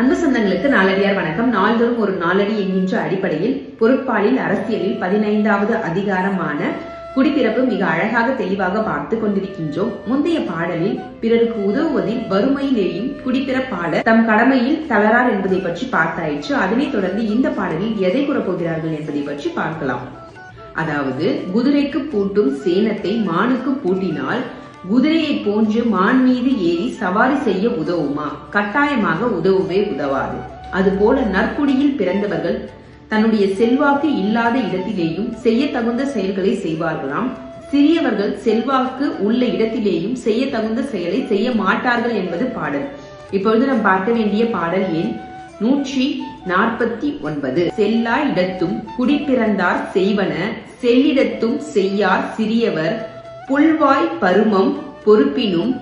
அன்பு சொந்தங்களுக்கு நாளடியார் வணக்கம். நாள்தோறும் ஒரு நாளடி என்கின்ற அடிப்படையில் பொருட்பாலில் அரசியலில் பதினைந்தாவது அதிகாரமான குடிப்பிறப்பு மிக அழகாக தெளிவாக பார்த்து கொண்டிருக்கின்றோம். முந்தைய பாடலில் பிறருக்கு உதவுவதில் வறுமையிலேயும் குடிப்பிறப்பாளர் தம் கடமையில் தளரார் என்பதை பற்றி பார்த்தாயிற்று. அதனைத் தொடர்ந்து இந்த பாடலில் எதை கூறப்போகிறார்கள் என்பதை பற்றி பார்க்கலாம். அதாவது குதிரைக்கு பூட்டும் சேனத்தை மானுக்கு பூட்டினால் குதிரையை போன்று மான் மீது ஏறி சவாரி செய்ய உதவுமா? கட்டாயமாக உதவுவே உதவாது. அதுபோல நற்குடியில் பிறந்தவர்கள் தன்னுடைய செல்வாக்கு இல்லாத இடத்திலேயும் செய்ய தகுந்த செயல்களை செய்வார்களாம். சிறியவர்கள் செல்வாக்கு உள்ள இடத்திலேயும் செய்ய தகுந்த செயலை செய்ய மாட்டார்கள் என்பது பாடல். இப்பொழுது நாம் பார்க்க வேண்டிய பாடல் எண் நூற்றி நாற்பத்தி ஒன்பது. செல்லா இடத்தும் குடிப்பிறந்தார் செய்வன செல்லிடத்தும் செய்யார் சிறியவர் புல்வாய் பருமம் பொறுப்பினும்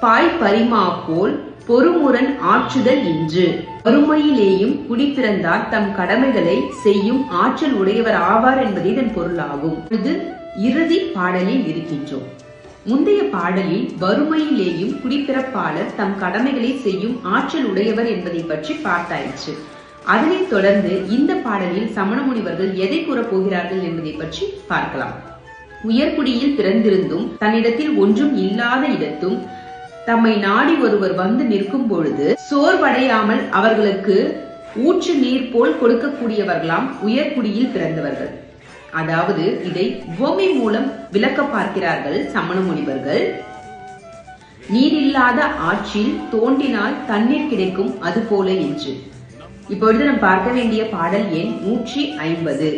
பாய் பரிமா போல் பொறுமுரண் ஆற்றுதல் இன்று. வறுமையிலேயும் குடிப்பிறந்தார் தம் கடமைகளை செய்யும் ஆற்றல் உடையவர் ஆவார் என்பதே இதன் பொருளாகும். இது இறுதி பாடலில் இருக்கின்றோம். முந்தைய பாடலில் வறுமையிலேயும் குடிப்பிறப்பாளர் தம் கடமைகளை செய்யும் ஆற்றல் உடையவர் என்பதை பற்றி பார்த்தாயிற்று. அதனைத் தொடர்ந்து இந்த பாடலில் சமண முனிவர்கள் எதை கூறப் போகிறார்கள் என்பதை பற்றி பார்க்கலாம். உயர்குடியில் பிறந்திருந்தும் தன்னிடத்தில் ஒன்றும் இல்லாத இடத்தும் தம்மை நாடி ஒருவர் வந்து நிற்கும் பொழுது சோர்வடையாமல் அவர்களுக்கு ஊற்று நீர் போல் கொடுக்கக்கூடியவர்களாம் உயர்குடியில் பிறந்தவர்கள். அதாவது இதை பூமி மூலம் விளக்க பார்க்கிறார்கள் சமண முனிவர்கள் நீரில்லாத ஆற்றில் தோண்டினால் தண்ணீர் கிடைக்கும் அது போல என்று இப்பொழுது நாம் பார்க்க வேண்டிய பாடல் எண் நூற்றி ஐம்பது.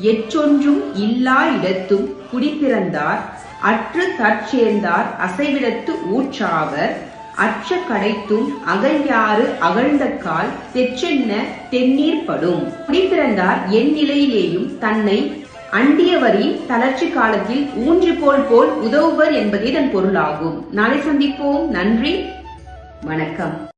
எற்றொன்றும் இல்லா இடத்தும் குடிப்பிறந்தார் அற்று தற்சேர்ந்தார் அசைவிடத்து ஊற்றாவர் அற்ற கடைத்தும் அகழ்யாறு அகழ்ந்த கால் தெச்சென்ன தென்னீர் படும். குடிப்பிறந்தார் என் நிலையிலேயும் தன்னை அண்டியவரின் தளர்ச்சி காலத்தில் ஊன்றி போல் போல் உதவுவர் என்பதே இதன் பொருளாகும். நாளை சந்திப்போம். நன்றி. வணக்கம்.